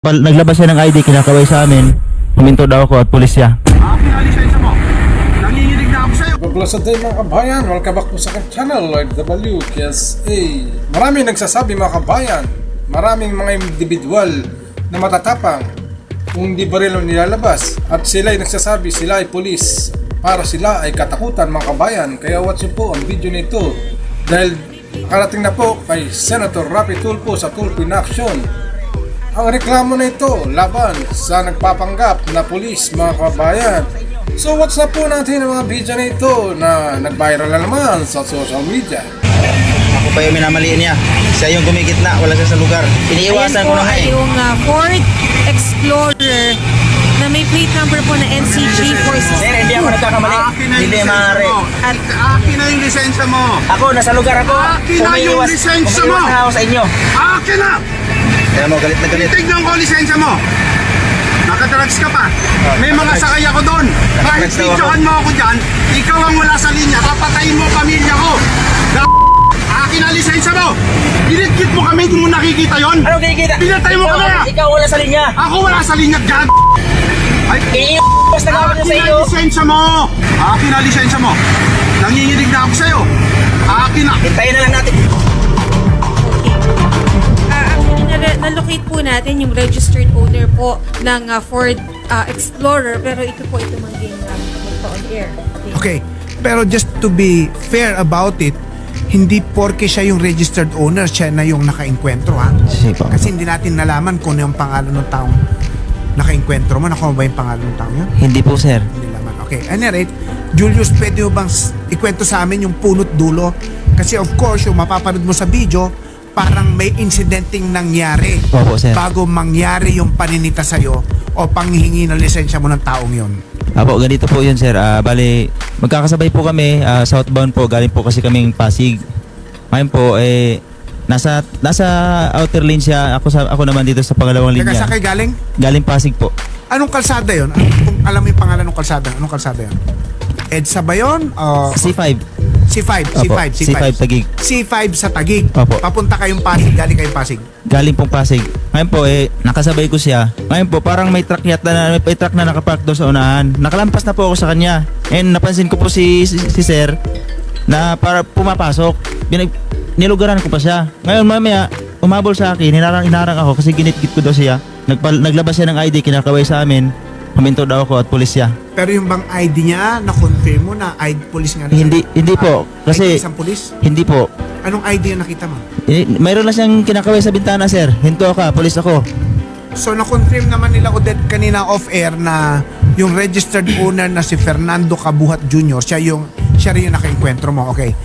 Pal- naglabas siya ng ID, kinakaway sa amin. Huminto daw ako at pulis siya. Akin ang lisensya mo. Nanginginig na ako sa'yo. Paglasad din mga kabayan, welcome back po sa aking channel, Lord W, KSA. Maraming nagsasabi mga kabayan, maraming mga individual na matatapang kung di baril ang nilalabas at sila ay nagsasabi sila ay polis para sila ay katakutan mga kabayan. Kaya watch po ang video nito dahil nakarating na po kay Senator Rapi Tulfo sa Tulfo in Action ang reklamo na ito laban sa nagpapanggap na pulis mga kabayan. So what's up po natin ang mga video na ito na nag-viral na naman sa social media. Ako pa yung minamaliin niya. Siya yung gumigit na, wala siya sa lugar. Iniiwasan ko na nga ay eh. yung uh, Ford Explorer na may plate number po na NCG 462. Sir, hindi ako nagkakamali. Hindi maaari. At Akin na yung lisensya mo! Ako, nasa lugar ako. Akin na yung Umiiwas- lisensya umiiwas mo! na ako sa inyo. Akin na! Kaya mo, galit na galit. Tignan ko ang lisensya mo! Nakadrugs ka pa! May mga sakay ako doon! Kahit videohan mo ako dyan, ikaw ang wala sa linya, papatayin mo ang pamilya ko! Na Akin ang lisensya mo! Binitgit mo kami, hindi mo nakikita yon? Ano kinikita? Pinatay mo kami! Ikaw wala sa linya. Ako wala sa linya, gag! Ay, Iniiwas na ako akin sa iyo. ang lisensya mo! Akin ang lisensya mo! Nanginginig na ako sa'yo! Akin na! Hintayin na lang natin. Na-locate po natin yung registered owner po ng uh, Ford uh, Explorer pero ito po ito maging uh, magpa-on air. Okay. Okay, pero just to be fair about it, hindi porke siya yung registered owner, siya na yung nakainkwentro ha. Kasi hindi natin nalaman kung ano yung pangalan ng taong nakainkwentro mo. Nakuha ba yung pangalan ng taong yun? Hindi po, sir. Hindi naman. Okay, any rate, Julius, pwede mo bang ikwento sa amin yung punot dulo? Kasi of course, yung mapapanood mo sa video, parang may incidenting nangyari Opo, sir. bago mangyari yung paninita sa'yo o panghingi ng lisensya mo ng taong yon. Apo, ganito po yun, sir. Ah, bali, magkakasabay po kami. ah, southbound po. Galing po kasi kaming Pasig. Ngayon po, eh, nasa nasa outer lane siya. Ako sa ako naman dito sa pangalawang Teka, linya. sa kay galing? Galing Pasig po. Anong kalsada yon? Ano, kung alam mo yung pangalan ng kalsada, anong kalsada yon? EDSA ba yun? O C5. C5, Opo, C5, C5. C5 Tagig. C5 sa Tagig. Opo. Papunta kayong Pasig, galing kayong Pasig. Galing pong Pasig. Ngayon po, eh, nakasabay ko siya. Ngayon po, parang may truck yata na, may truck na nakapark doon sa unahan. Nakalampas na po ako sa kanya. And napansin ko po si, si, si sir na para pumapasok. Binag, nilugaran ko pa siya. Ngayon mamaya, umabol sa akin, hinarang, hinarang ako kasi ginitgit ko daw siya. Nagpal, naglabas siya ng ID, kinakaway sa amin. Huminto daw ako at pulis siya. Pero yung bang ID niya, na-confirm mo na ID police nga na siya? Hindi, hindi po. Ah, Kasi, ID isang police? hindi po. Anong ID yung nakita mo? Eh, mayroon lang siyang kinakaway sa bintana, sir. Hinto ka, pulis ako. So na-confirm naman nila Odette kanina off-air na yung registered owner na si Fernando Kabuhat Jr., siya yung siya rin yung nakainkwentro mo. Okay.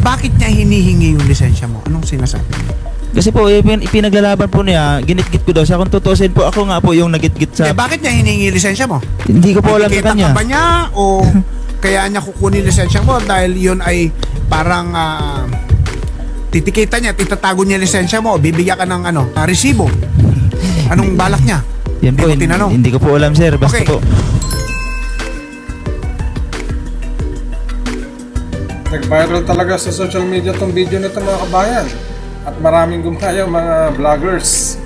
Bakit niya hinihingi yung lisensya mo? Anong sinasabi niya? Kasi po, eh, pin- ipinaglalaban po niya, ginitgit ko daw siya. Kung tutusin po, ako nga po yung nagitgit sa... Eh, bakit niya hinihingi lisensya mo? Hindi ko po alam sa Nakikita kanya. ka ba niya o kaya niya kukunin lisensya mo dahil yun ay parang ah, titikita niya, titatago niya lisensya mo, bibigyan ka ng ano, ah, resibo. Anong balak niya? Yan po, Hindi mo hindi, tinanong. hindi ko po alam, sir. Basta Okay. po. Nag-viral talaga sa social media tong video na ito mga kabayan. At maraming gumaya mga vloggers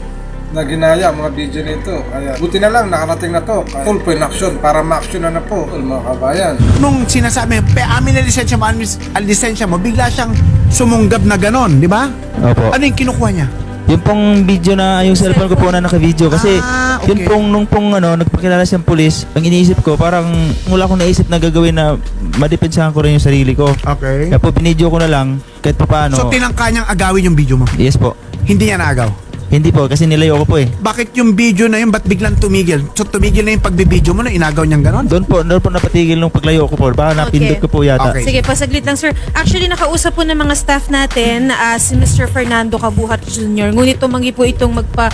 na ginaya mga video nito. Kaya buti na lang nakarating na to. Full point action para ma-action na na po mga kabayan. Nung sinasabi, pe, amin na lisensya mo, amin lisensya mo, bigla siyang sumunggab na ganon, di ba? Opo. Ano yung kinukuha niya? Yung pong video na, yung cellphone ko po na naka-video. Kasi, Ah, okay. yun pong, nung pong, ano, nagpakilala siyang pulis, ang iniisip ko, parang, mula akong naisip na gagawin na madepensahan ko rin yung sarili ko. Okay. Kaya po, binidyo ko na lang, kahit pa paano. So tinangka niyang agawin yung video mo. yes po. Hindi niya naagaw. Hindi po, kasi nilayo ko po eh. Bakit yung video na yun, ba't biglang tumigil? So tumigil na yung pagbibideo mo na inagaw niyang ganon? Doon po, doon po napatigil nung paglayo ko po. Baka napindot ko po yata. Okay. Sige, pasaglit lang sir. Actually, nakausap po ng mga staff natin ah, si Mr. Fernando Kabuhat Jr. Ngunit tumanggi po itong magpa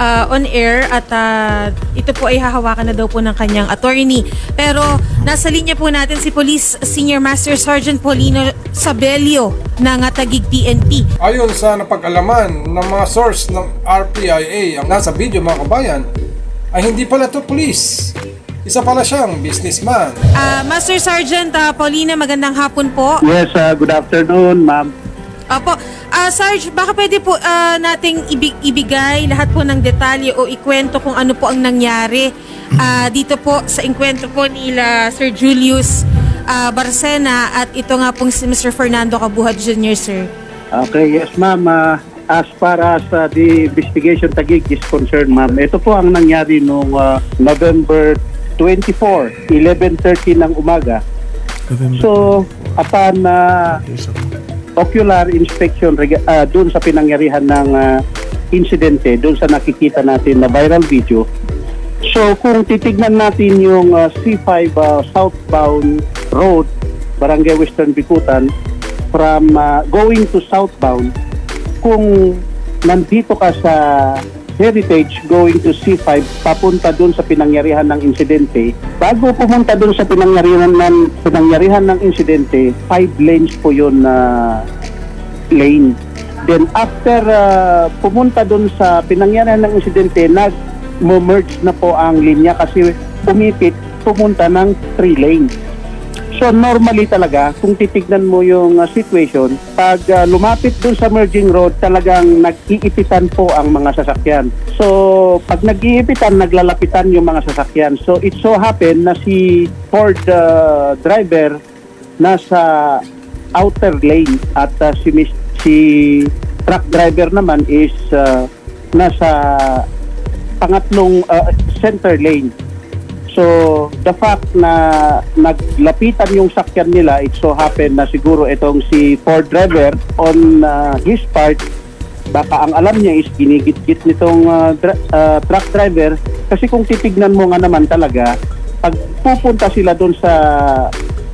ah, on air at ah, ito po ay hahawakan na daw po ng kanyang attorney. Pero nasa linya po natin si Police Senior Master Sergeant Paulino Sabelio ng Tagig PNP. Ayon sa napag-alaman ng mga source ng RPIA ang nasa video mga kabayan, ay hindi pala to police. Isa pala siyang businessman. Ah, Master Sergeant ah, Paulina, magandang hapon po. Yes, uh, good afternoon, ma'am. Opo, Ah, Sarge, baka pwede po ah, nating ibig- ibigay lahat po ng detalye o ikwento kung ano po ang nangyari ah, dito po sa enkwentro po nila Sir Julius ah, Barcena at ito nga pong si Mr. Fernando Cabuhat Jr., sir. Okay, yes ma'am. Ah, as far as ah, the investigation Taguig is concerned, ma'am, ito po ang nangyari noong ah, November 24, 11.30 ng umaga. So, upon ah, ocular inspection rega- ah, doon sa pinangyarihan ng ah, insidente, doon sa nakikita natin na viral video, So kung titignan natin yung ah, C5 ah, southbound road, Barangay Western Bikutan, from ah, going to southbound, kung nandito ka sa Heritage going to C5 papunta doon sa pinangyarihan ng insidente, bago pumunta doon sa pinangyarihan ng pinangyarihan ng insidente, five lanes po yun na lane. Then after ah, pumunta doon sa pinangyarihan ng insidente, nag merge na po ang linya kasi umipit pumunta ng three lane. So normally talaga, kung titignan mo yung ah, situation, pag ah, lumapit dun sa merging road, talagang nag-iipitan po ang mga sasakyan. So pag nag-iipitan, naglalapitan yung mga sasakyan. So it so happen na si Ford ah, driver nasa outer lane at ah, si, mis- si truck driver naman is ah, nasa pangatlong ah, center lane. So, the fact na naglapitan yung sakyan nila, it so happen na siguro itong si Ford driver on uh, his part, baka ang alam niya is ginigit-git nitong uh, dra- uh, truck driver. Kasi kung titignan mo nga naman talaga, pag pupunta sila doon sa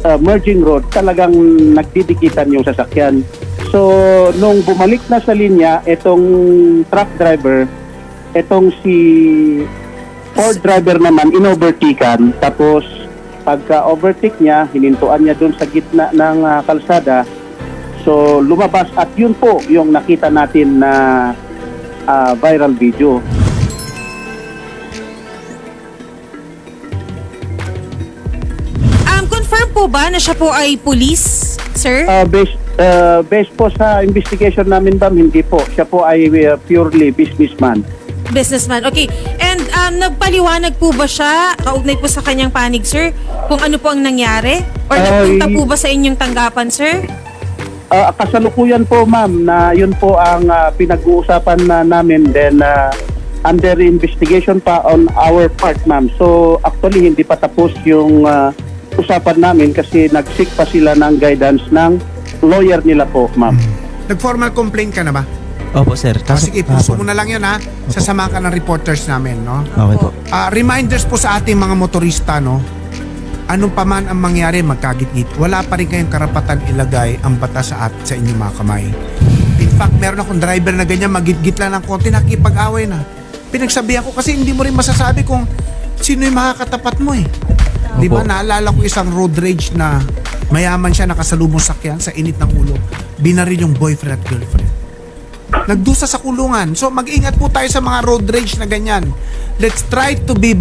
uh, merging road, talagang nagdidikitan yung sasakyan. So, nung bumalik na sa linya, itong truck driver, itong si Ford driver naman inovertikan tapos pagka overtake niya hinintuan niya doon sa gitna ng ah, kalsada so lumabas at yun po yung nakita natin na ah, viral video Um, confirm po ba na siya po ay police, sir? Ah, based ah, based po sa investigation namin ma'am hindi po siya po ay ah, purely businessman Businessman. Okay. Um, nagpaliwanag po ba siya, kaugnay po sa kanyang panig, sir, kung ano po ang nangyari? Or Ay. nagpunta po ba sa inyong tanggapan, sir? Ah, kasalukuyan po ma'am na yun po ang ah, pinag-uusapan na namin then ah, under investigation pa on our part ma'am. So actually hindi pa tapos yung ah, usapan namin kasi nag-seek pa sila ng guidance ng lawyer nila po ma'am. Nag-formal complaint ka na ba? Opo, sir. Kaso, sige, puso mo na lang yun ha. Sasama ka ng reporters namin, no? Okay po. Ah, reminders po sa ating mga motorista, no? Anong paman ang mangyari, magkagit-git, wala pa rin kayong karapatan ilagay ang batas sa, at, sa inyong mga kamay. In fact, meron akong driver na ganyan, magit-git lang ng konti, nakikipag-away na. Pinagsabihan ko kasi hindi mo rin masasabi kung sino yung makakatapat mo eh. Di ba, naalala ko isang road rage na mayaman siya nakasalubong sakyan sa init ng ulo. Binaril yung boyfriend at girlfriend nagdusa sa kulungan. So mag-ingat po tayo sa mga road rage na ganyan. Let's try to be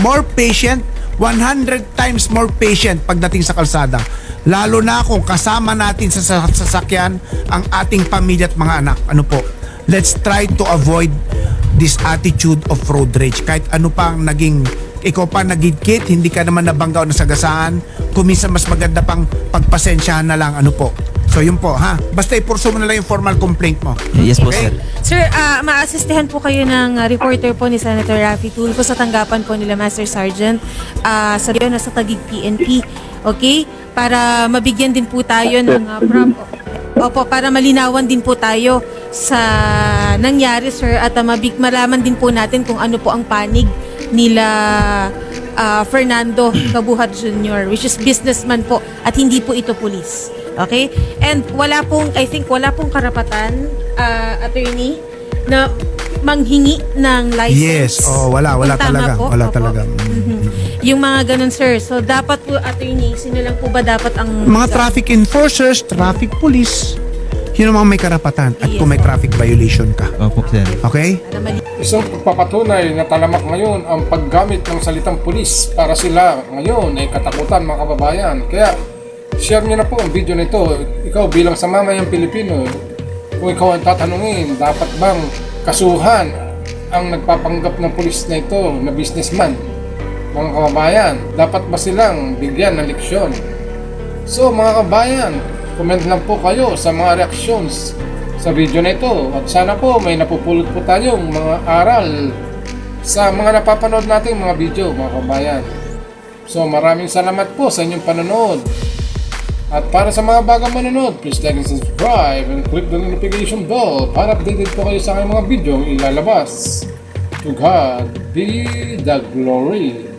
more patient, 100 times more patient pagdating sa kalsada. Lalo na kung kasama natin sa sa- sasakyan ang ating pamilya at mga anak. Ano po? Let's try to avoid this attitude of road rage. Kahit ano pang naging ikaw pa nagigkit, hindi ka naman nabanggaw na sagasaan, kuminsan mas maganda pang pagpasensyahan na lang, ano po. So yun po, ha? Basta ipurso mo na lang yung formal complaint mo. Yes po, Okay? sir. Sir, ah maasistihan po kayo ng ah, reporter po ni Senator Raffy Tulfo sa tanggapan po nila Master Sergeant ah sa na sa Tagig PNP. Okay? Para mabigyan din po tayo ng ah, prop- Opo, para malinawan din po tayo sa nangyari, sir, at ah, mabig malaman din po natin kung ano po ang panig nila ah, Fernando Kabuhat Jr., which is businessman po at hindi po ito police. Okay? And wala pong, I think, wala pong karapatan, ah, attorney, na manghingi ng license. Yes, oh, wala, wala Kung tama talaga, po, wala opo. talaga. Mhm. Yung mga ganun, sir. So, dapat po, attorney, sino lang po ba dapat ang... Mga traffic enforcers, traffic police, yun ang mga may karapatan at Yes. kung may traffic violation ka. Opo, sir. Okay? Isang pagpapatunay na talamak ngayon ang paggamit ng salitang pulis para sila ngayon ay katakutan mga kababayan. Kaya share niyo na po ang video nito. Ikaw bilang sa mamayang Pilipino, Kung ikaw ang tatanungin, dapat bang kasuhan ang nagpapanggap ng pulis na ito na businessman? Mga kababayan, dapat ba silang bigyan ng leksyon? So mga kabayan, comment lang po kayo sa mga reactions sa video na ito at sana po may napupulot po tayong mga aral sa mga napapanood nating mga video mga kabayan. So maraming salamat po sa inyong panonood. At para sa mga bagang manonood, please like and subscribe and click the notification bell para updated po kayo sa aking mga video ilalabas. To God be the glory.